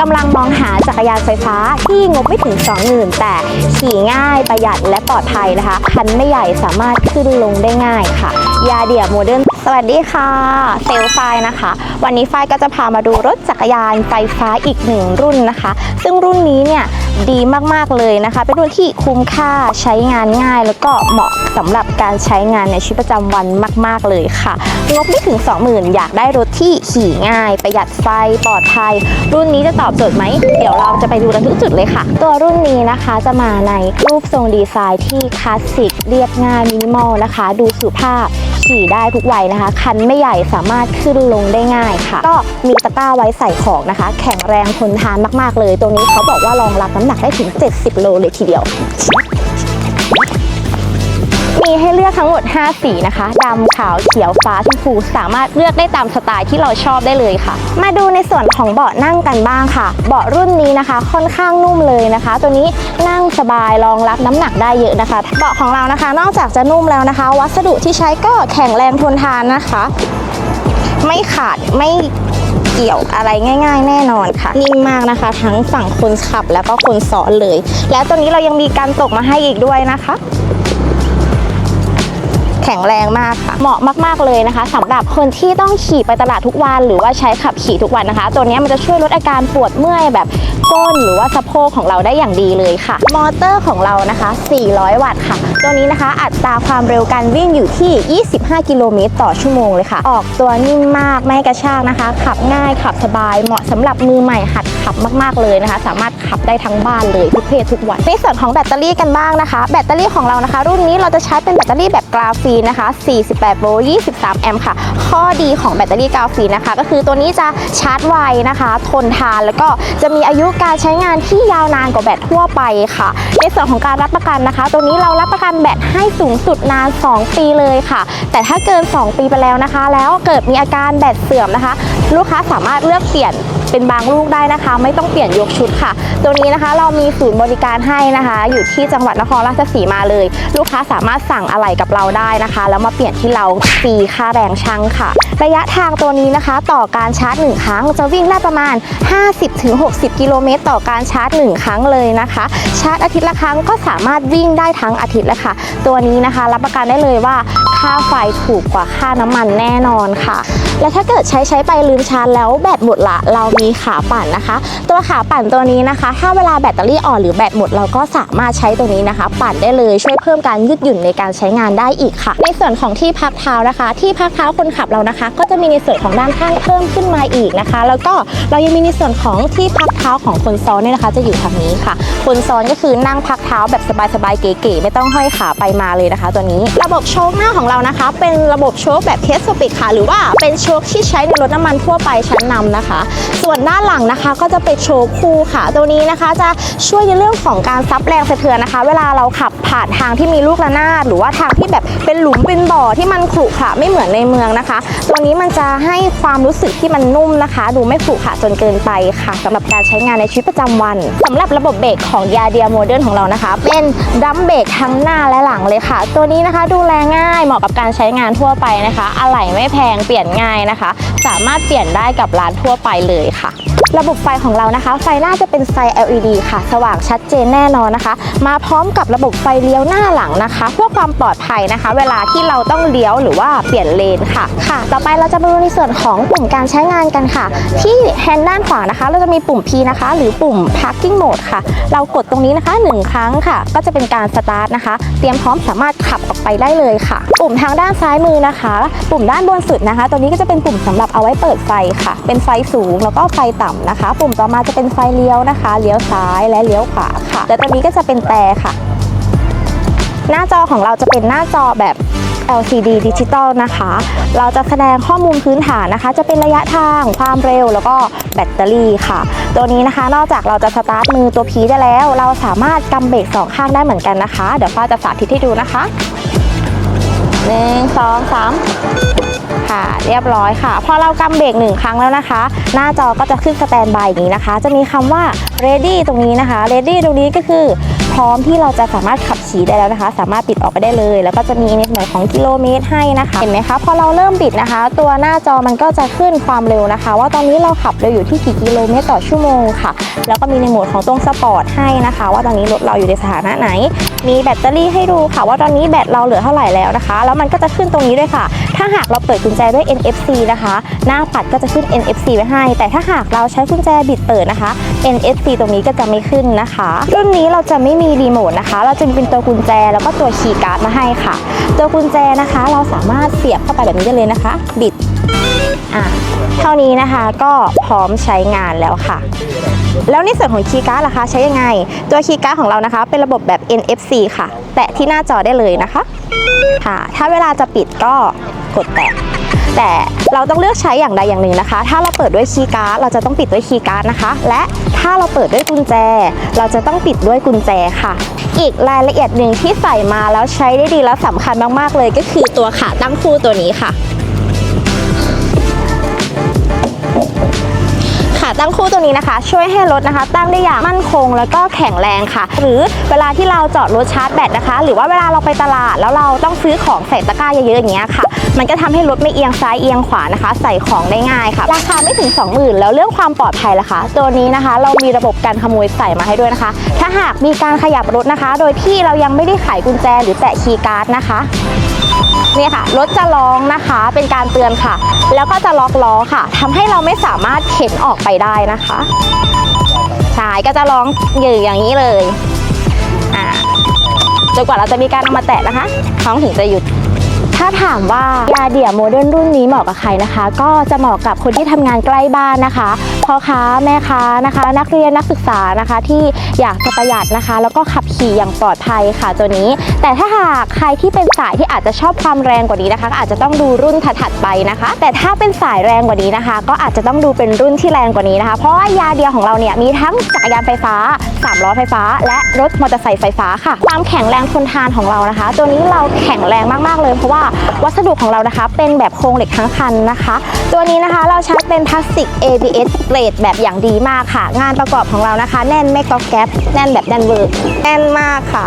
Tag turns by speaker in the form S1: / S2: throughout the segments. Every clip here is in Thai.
S1: กำลังมองหาจักรยานไฟฟ้าที่งบไม่ถึง 20,000 แต่ขี่ง่ายประหยัดและปลอดภัยนะคะ คันไม่ใหญ่สามารถขึ้นลงได้ง่ายค่ะ ยาเดียโมเดิร์น วัสดีค่ะเซลไฟนะคะ วันนี้ไฟก็จะพามาดูรถจักรยานไฟฟ้าอีกหนึ่งรุ่นนะคะ ซึ่งรุ่นนี้เนี่ยดีมาก ๆ เลยนะคะ เป็นรุ่นที่คุ้มค่าใช้งานง่าย แล้วก็เหมาะสำหรับการใช้งานในชีวิตประจำวันมาก ๆ เลยค่ะ งบไม่ถึง 20,000 อยากได้รถที่ขี่ง่าย ประหยัดไฟปลอดภัย รุ่นนี้จะตอบโจทย์ไหม เดี๋ยวเราจะไปดูกันทุกจุดเลยค่ะ ตัวรุ่นนี้นะคะจะมาในรูปทรงดีไซน์ที่คลาสสิกเรียบง่ายมินิมอลนะคะ ดูสุภาพ ขี่ได้ทุกวัยนะคะ คันไม่ใหญ่สามารถขึ้นลงได้ง่ายค่ะ ก็มีตะกร้าไว้ใส่ของนะคะ แข็งแรงทนทานมากๆเลย ตัวนี้เขาบอกว่ารองรับน้ำหนักได้ถึง 70 โลเลยทีเดียว มีให้เลือกทั้งหมด 5 สีนะคะดำขาวเขียวฟ้าชมพูสามารถเลือกได้ตามสไตล์ที่เราชอบได้เลยค่ะ มาดูในส่วนของเบาะนั่งกันบ้างค่ะ เบาะรุ่นนี้นะคะ ค่อนข้างนุ่มเลยนะคะ ตัวนี้นั่งสบายรองรับน้ำหนักได้เยอะนะคะ เบาะของเรานะคะ นอกจากจะนุ่มแล้วนะคะ วัสดุที่ใช้ก็แข็งแรงทนทานนะคะ ไม่ขาดไม่เกี่ยวอะไรง่าย ๆ แน่นอนค่ะ นิ่มมากนะคะ ทั้งฝั่งคนขับแล้วก็คนซ้อนเลย และตัวนี้เรายังมีการตกมาให้อีกด้วยนะคะ แข็งแรงมากค่ะ เหมาะมาก ๆ เลยนะคะสำหรับคนที่ต้องขี่ไปตลาดทุกวัน หรือว่าใช้ขับขี่ทุกวันนะคะ ตัวนี้มันจะช่วยลดอาการปวดเมื่อยแบบก้นหรือว่าสะโพกของเราได้อย่างดีเลยค่ะ มอเตอร์ของเรานะคะ 400 วัตต์ค่ะ ตัวนี้นะคะอัตราความเร็วการวิ่งอยู่ที่ 25 กิโลเมตรต่อชั่วโมงเลยค่ะ ออกตัวนิ่มมากไม่กระชากนะคะ ขับง่ายขับสบายเหมาะสำหรับมือใหม่หัด ขับมากๆเลยนะคะ สามารถขับได้ทั้งบ้านเลยทุกเพศทุกวัยในส่วนของแบตเตอรี่กันบ้างนะคะ แบตเตอรี่ของเรานะคะ รุ่นนี้เราจะใช้เป็นแบตเตอรี่แบบกราฟีนนะคะ 48 โวลต์ 23 แอมป์ค่ะ ข้อดีของแบตเตอรี่กราฟีนนะคะ ก็คือตัวนี้จะชาร์จไวนะคะ ทนทานแล้วก็จะมีอายุการใช้งานที่ยาวนานกว่าแบตทั่วไปค่ะ ในส่วนของการรับประกันนะคะ ตัวนี้เรารับประกันแบตให้สูงสุดนาน 2 ปีเลยค่ะ แต่ถ้าเกิน 2 ปีไปแล้วนะคะ แล้วเกิดมีอาการแบตเสื่อมนะคะ ลูกค้าสามารถเลือกเปลี่ยน เป็นบางลูกได้นะคะ ไม่ต้องเปลี่ยนยกชุดค่ะ ตัวนี้นะคะเรามีศูนย์บริการให้นะคะ อยู่ที่จังหวัดนครราชสีมาเลย ลูกค้าสามารถสั่งอะไหล่กับเราได้นะคะ แล้วมาเปลี่ยนที่เราฟรีค่าแรงช่างค่ะ ระยะทางตัวนี้นะคะ ต่อการชาร์จ 1 ครั้ง จะวิ่งได้ประมาณ 50-60 กิโลเมตร ต่อการชาร์จ 1 ครั้งเลยนะคะ ชาร์จอาทิตย์ละครั้งก็สามารถวิ่งได้ทั้งอาทิตย์เลยค่ะ ตัวนี้นะคะรับประกันได้เลยว่าค่าไฟถูกกว่าค่าน้ำมันแน่นอนค่ะ และถ้าเกิดใช้ใช้ไปลืมชาร์จแล้วแบตหมดละเรามีขาปั่นนะคะ ตัวขาปั่นตัวนี้นะคะ ถ้าเวลาแบตเตอรี่อ่อนหรือแบตหมดเราก็สามารถใช้ตัวนี้นะคะ ปั่นได้เลยช่วยเพิ่มการยืดหยุ่นในการใช้งานได้อีกค่ะ ในส่วนของที่พักเท้านะคะ ที่พักเท้าคนขับเรานะคะ ก็จะมีในส่วนของด้านข้างเพิ่มขึ้นมาอีกนะคะ แล้วก็เรายังมีในส่วนของที่พักเท้าของคนซ้อนเนี่ยนะคะ จะอยู่ทางนี้ค่ะ คนซ้อนก็คือนั่งพักเท้าแบบสบายๆเก๋ๆไม่ต้องห้อยขาไปมาเลยนะคะ ตัวนี้ระบบโชคหน้าของเรานะคะ เป็นระบบโชคแบบเทสโซปิกค่ะ หรือว่าเป็นโชคที่ใช้ในรถน้ำมันทั่วไปชั้นนำนะคะส่วนด้านหลังนะคะ ก็จะเป็นโชคคู่ค่ะ ตัวนี้นะคะจะช่วยในเรื่องของการซับแรงสะเทือนนะคะ เวลาเราขับผ่านทางที่มีลูกระนาดหรือว่าทางที่แบบเป็นหลุมเป็นบ่อที่มันขรุขระไม่เหมือนในเมืองนะคะ ตัวนี้มันจะให้ความรู้สึกที่มันนุ่มนะคะ ดูไม่ขรุขระจนเกินไปค่ะสำหรับการใช้งานในชีวิตประจำวันสำหรับระบบเบรกของยาเดียโมเดิร์นของเรานะคะ เป็นดัมเบรกทั้งหน้าและหลังเลยค่ะ ตัวนี้นะคะดูแลง่ายเหมาะกับการใช้งานทั่วไปนะคะ อะไหล่ไม่แพงเปลี่ยนง่ายนะคะ สามารถเปลี่ยนได้กับร้านทั่วไปเลยค่ะ卡。 ระบบไฟของเรานะคะ ไฟหน้าจะเป็นไฟ LED ค่ะ สว่างชัดเจนแน่นอนนะคะ มาพร้อมกับระบบไฟเลี้ยวหน้าหลังนะคะ เพื่อความปลอดภัยนะคะ เวลาที่เราต้องเลี้ยวหรือว่าเปลี่ยนเลนค่ะค่ะ ต่อไปเราจะมาดูในส่วนของปุ่มการใช้งานกันค่ะ ที่แฮนด์ด้านขวานะคะ เราจะมีปุ่ม P นะคะ หรือปุ่ม parking mode ค่ะ เรากดตรงนี้นะคะ 1 ครั้งค่ะ ก็จะเป็นการสตาร์ทนะคะ เตรียมพร้อมสามารถขับออกไปได้เลยค่ะ ปุ่มทางด้านซ้ายมือนะคะ ปุ่มด้านบนสุดนะคะ ตัวนี้ก็จะเป็นปุ่มสำหรับเอาไว้เปิดไฟค่ะ เป็นไฟสูงแล้วก็ไฟต่ำนะคะ ปุ่มต่อมาจะเป็นไฟเลี้ยวนะคะ เลี้ยวซ้ายและเลี้ยวขวาค่ะ และตัวนี้ก็จะเป็นแต่ค่ะ หน้าจอของเราจะเป็นหน้าจอแบบ LCD ดิจิตอลนะคะ เราจะแสดงข้อมูลพื้นฐานนะคะ จะเป็นระยะทาง ความเร็ว แล้วก็แบตเตอรี่ค่ะ ตัวนี้นะคะ นอกจากเราจะสตาร์ทมือตัวพีได้แล้ว เราสามารถกำเบรกสองข้างได้เหมือนกันนะคะ เดี๋ยวฟ้าจะสาธิตให้ดูนะคะหนึ่งสองสาม ค่ะ เรียบร้อยค่ะ พอเรากำเบรกหนึ่งครั้งแล้วนะคะ หน้าจอก็จะขึ้นสแตนบายอย่างนี้นะคะ จะมีคำว่า ready ตรงนี้นะคะ ready ตรงนี้ก็คือ ร้อมที่เราจะสามารถขับขี่ได้แล้วนะคะ สามารถปิดออกไปได้เลย แล้วก็จะมีในส่วนของกิโลเมตรให้นะคะ เห็นไหมคะ พอเราเริ่มบิดนะคะ ตัวหน้าจอมันก็จะขึ้นความเร็วนะคะ ว่าตอนนี้เราขับเร็วอยู่ที่กี่กิโลเมตรต่อชั่วโมงค่ะ แล้วก็มีในโหมดของตรงสปอร์ตให้นะคะ ว่าตอนนี้รถเราอยู่ในสถานะไหน มีแบตเตอรี่ให้ดูค่ะ ว่าตอนนี้แบตเราเหลือเท่าไหร่แล้วนะคะ แล้วมันก็จะขึ้นตรงนี้ด้วยค่ะ ถ้าหากเราเปิดกุญแจด้วย NFC นะคะ หน้าปัดก็จะขึ้น NFC ไว้ให้ แต่ถ้าหากเราใช้กุญแจบิดเปิดนะคะ NFC ตรงนี้ก็จะไม่ขึ้นนะคะ รุ่นนี้เราจะไม่มีรีโมทนะคะ เราจะมีเป็นตัวกุญแจแล้วก็ตัวคีย์การ์ดมาให้ค่ะ ตัวกุญแจนะคะ เราสามารถเสียบเข้าไปแบบนี้ได้เลยนะคะ บิดอะเท่านี้นะคะก็พร้อมใช้งานแล้วค่ะแล้วในส่วนของคีย์การ์ดล่ะคะใช้ยังไง ตัวคีย์การ์ดของเรานะคะ เป็นระบบแบบ NFC ค่ะ แตะที่หน้าจอได้เลยนะคะค่ะ ถ้าเวลาจะปิดก็กดแตะ แต่เราต้องเลือกใช้อย่างใดอย่างหนึ่งนะคะ ถ้าเราเปิดด้วยคีย์การ์ดเราจะต้องปิดด้วยคีย์การ์ดนะคะ และ ถ้าเราเปิดด้วยกุญแจ เราจะต้องปิดด้วยกุญแจค่ะ อีกรายละเอียดหนึ่งที่ใส่มาแล้วใช้ได้ดีและสำคัญมากๆเลยก็คือตัวขาตั้งคู่ตัวนี้ค่ะ ขาตั้งคู่ตัวนี้นะคะ ช่วยให้รถนะคะ ตั้งได้อย่างมั่นคงแล้วก็แข็งแรงค่ะ หรือเวลาที่เราจอดรถชาร์จแบตนะคะ หรือว่าเวลาเราไปตลาดแล้วเราต้องซื้อของใส่ตะกร้าเยอะๆอย่างเงี้ยค่ะ มันก็ทำให้รถไม่เอียงซ้ายเอียงขวานะคะ ใส่ของได้ง่ายค่ะ ราคาไม่ถึง 20,000 แล้วเรื่องความปลอดภัยล่ะคะ ตัวนี้นะคะ เรามีระบบการขโมยใส่มาให้ด้วยนะคะ ถ้าหากมีการขยับรถนะคะ โดยที่เรายังไม่ได้ไขกุญแจหรือแตะคีย์การ์ดนะคะ นี่ค่ะรถจะร้องนะคะ เป็นการเตือนค่ะ แล้วก็จะล็อกล้อค่ะทำให้เราไม่สามารถเข็นออกไปได้นะคะสายก็จะร้องอยู่อย่างนี้เลยจนกว่าเราจะมีการเอามาแตะนะคะท้องถึงจะหยุด ถ้าถามว่ายาเดี่ยโมเดิร์นรุ่นนี้เหมาะกับใครนะคะ ก็จะเหมาะกับคนที่ทำงานใกล้บ้านนะคะพ่อค้าแม่ค้านะคะ นักเรียนนักศึกษานะคะ ที่อยากจะประหยัดนะคะ แล้วก็ขับขี่อย่างปลอดภัยค่ะตัวนี้ แต่ถ้าหากใครที่เป็นสายที่อาจจะชอบความแรงกว่านี้นะคะอาจจะต้องดูรุ่นถัดไปนะคะ แต่ถ้าเป็นสายแรงกว่านี้นะคะ ก็อาจจะต้องดูเป็นรุ่นที่แรงกว่านี้นะคะ เพราะว่ายาเดียวของเราเนี่ยมีทั้งจักรยานไฟฟ้าสามล้อไฟฟ้า และรถมอเตอร์ไซค์ไฟฟ้าค่ะความแข็งแรงทนทานของเรานะคะ ตัวนี้เราแข็งแรงมากๆเลยเพราะว่าวัสดุของเรานะคะ เป็นแบบโครงเหล็กทั้งคันนะคะ ตัวนี้นะคะเราใช้เป็นพลาสติก ABS เกรดแบบอย่างดีมากค่ะ งานประกอบของเรานะคะ แน่นไม่ก๊อกแก๊ปแน่นแบบแน่นเวอร์แน่นมากค่ะ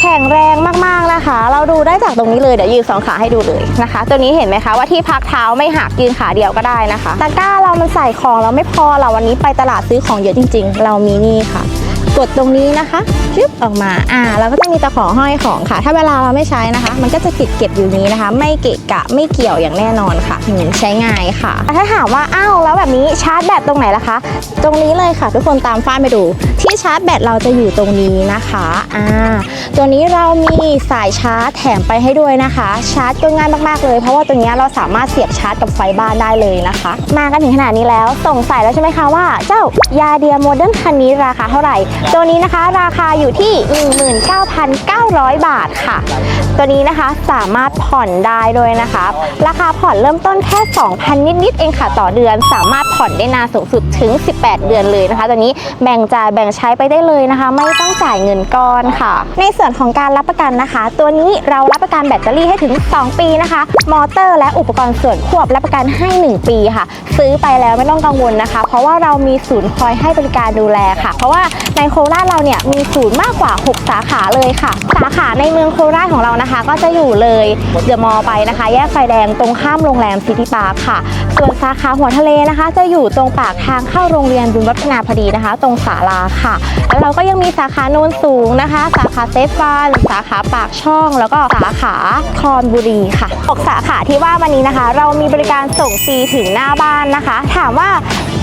S1: แข็งแรงมากๆนะคะ เราดูได้จากตรงนี้เลยเดี๋ยวยืนสองขาให้ดูเลยนะคะ ตัวนี้เห็นไหมคะว่าที่พักเท้าไม่หักยืนขาเดียวก็ได้นะคะตะกร้าเรามันใส่ของเราไม่พอเราวันนี้ไปตลาดซื้อของเยอะจริง ๆ เรามีนี่ค่ะ กดตรงนี้นะคะชึบออกมา อ่า เราก็จะมีตะขอห้อยของค่ะ ถ้าเวลาเราไม่ใช้นะคะ มันก็จะติดเก็บอยู่นี้นะคะ ไม่เกะกะไม่เกี่ยวอย่างแน่นอนค่ะอืมใช้ง่ายค่ะ ถ้าถามว่า อ้าว แล้วแบบนี้ชาร์จแบตตรงไหนล่ะคะ ตรงนี้เลยค่ะ ทุกคนตามฟ้าไปดู ที่ชาร์จแบตเราจะอยู่ตรงนี้นะคะ อ่า ตัวนี้เรามีสายชาร์จแถมไปให้ด้วยนะคะ ชาร์จก็ง่ายมากๆเลย เพราะว่าตัวนี้เราสามารถเสียบชาร์จกับไฟบ้านได้เลยนะคะ มากันถึงขนาดนี้แล้วสงสัยแล้วใช่ไหมคะว่า เจ้ายาเดียโมเดิร์นคันนี้ราคาเท่าไหร่ตัวนี้นะคะราคาอยู่ที่ 19,900 บาทค่ะ ตัวนี้นะคะ สามารถผ่อนได้ด้วยนะคะ ราคาผ่อนเริ่มต้นแค่ 2,000 นิดๆเองค่ะต่อเดือน สามารถผ่อนได้นานสูงสุดถึง 18 เดือนเลยนะคะตัวนี้แบ่งจ่ายแบ่งใช้ไปได้เลยนะคะ ไม่ต้องจ่ายเงินก้อนค่ะ ในส่วนของการรับประกันนะคะ ตัวนี้เรารับประกันแบตเตอรี่ให้ถึง 2 ปีนะคะ มอเตอร์และอุปกรณ์ส่วนควบรับประกันให้ 1 ปีค่ะ ซื้อไปแล้วไม่ต้องกังวลนะคะ เพราะว่าเรามีศูนย์คอยให้บริการดูแลค่ะ เพราะว่าในโคราชเราเนี่ยมีศูนย์มากกว่า 6 สาขาเลยค่ะ สาขาในเมืองโคราชของเรานะคะ ก็จะอยู่เลยเดอะมอลล์ไปนะคะ แยกไฟแดงตรงข้ามโรงแรมซิตี้พาร์คค่ะ ส่วนสาขาหัวทะเลนะคะ จะอยู่ตรงปากทางเข้าโรงเรียนบุญวัฒนาพอดีนะคะ ตรงศาลาค่ะ แล้วเราก็ยังมีสาขาโนนสูงนะคะ สาขาเซฟวันสาขาปากช่อง แล้วก็สาขาคอนบุรีค่ะอกสาขาที่ว่าวันนี้นะคะ เรามีบริการส่งฟรีถึงหน้าบ้านนะคะ ถามว่า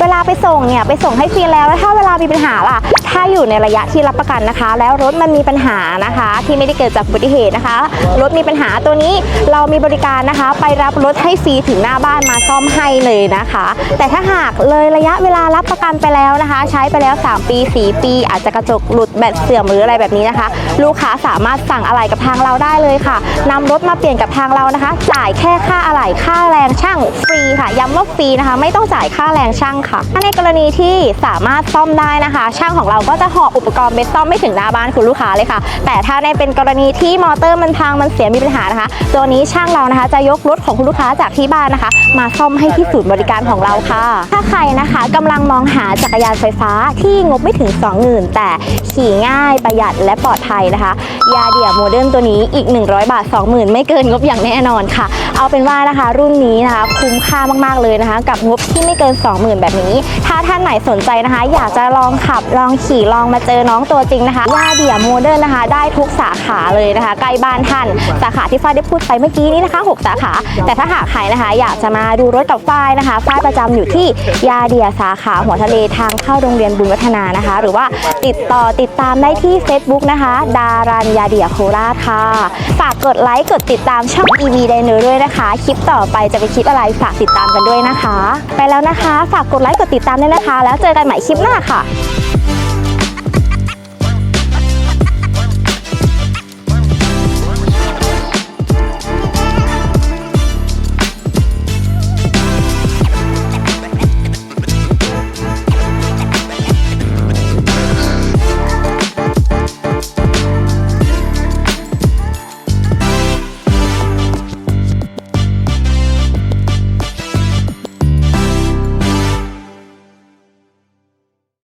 S1: เวลาไปส่งเนี่ยไปส่งให้ฟรีแล้วแล้วถ้าเวลามีปัญหาล่ะ ถ้าอยู่ในระยะที่รับประกันนะคะ แล้วรถมันมีปัญหานะคะ ที่ไม่ได้เกิดจากอุบัติเหตุนะคะ รถมีปัญหาตัวนี้เรามีบริการนะคะ ไปรับรถให้ฟรีถึงหน้าบ้านมาซ่อมให้เลยนะคะ แต่ถ้าหากเลยระยะเวลารับประกันไปแล้วนะคะ ใช้ไปแล้ว 3 ปี 4 ปี อาจจะกระจกหลุดแบตเสื่อมหรืออะไรแบบนี้นะคะ ลูกค้าสามารถสั่งอะไรกับทางเราได้เลยค่ะนำรถมาเปลี่ยนกับทางเรานะคะ จ่ายแค่ค่าอะไหล่ค่าแรงช่างฟรีค่ะ ย้ำว่าฟรีนะคะ ไม่ต้องจ่ายค่าแรงช่างค่ะถ้าในกรณีที่สามารถซ่อมได้นะคะ ช่างของเราก็จะหอบอุปกรณ์ไปซ่อมไม่ถึงหน้าบ้านคุณลูกค้าเลยค่ะ แต่ถ้าในเป็นกรณีที่มอเตอร์มันพังมันเสียมีปัญหานะคะ ตัวนี้ช่างเรานะคะ จะยกรถของคุณลูกค้าจากที่บ้านนะคะ มาซ่อมให้ที่ศูนย์บริการของเราค่ะ ถ้าใครนะคะกำลังมองหาจักรยานไฟฟ้าที่งบไม่ถึง 20,000 แต่ขี่ง่ายประหยัดและปลอดภัยนะคะ ยาเดียโมเดิร์นตัวนี้อีก 100 บาท 20,000 ไม่เกินงบอย่างแน่นอนค่ะ เอาเป็นว่านะคะ รุ่นนี้นะคะ คุ้มค่ามากๆเลยนะคะ กับงบที่ไม่เกิน 20,000 แบบนี้ ถ้าท่านไหนสนใจนะคะ อยากจะลองขับลองขี่ลองมาเจอน้องตัวจริงนะคะยาเดียโมเดิร์นนะคะ ได้ทุกสาขาเลยนะคะ ใกล้บ้านท่านสาขาที่ฝ้ายได้พูดไปเมื่อกี้นี้นะคะ 6 สาขา แต่ถ้าหากใครนะคะ อยากจะมาดูรถกับฝ้ายนะคะฝ้ายประจำอยู่ที่ยาเดียสาขาหัวทะเลทางเข้าโรงเรียนบุญวัฒนานะคะ หรือว่าติดต่อติดตามได้ที่ Facebook นะคะ ดารันยาเดียโคราชค่ะ ฝากกดไลค์กดติดตามช่อง EV d i n e r ด้วยนะคะ คลิปต่อไปจะไปคลิปอะไรฝากติดตามกันด้วยนะคะ ไปแล้วนะคะ ฝากกดไลไลค์กดติดตามด้วยนะคะ แล้วเจอกันใหม่คลิปหน้าค่ะ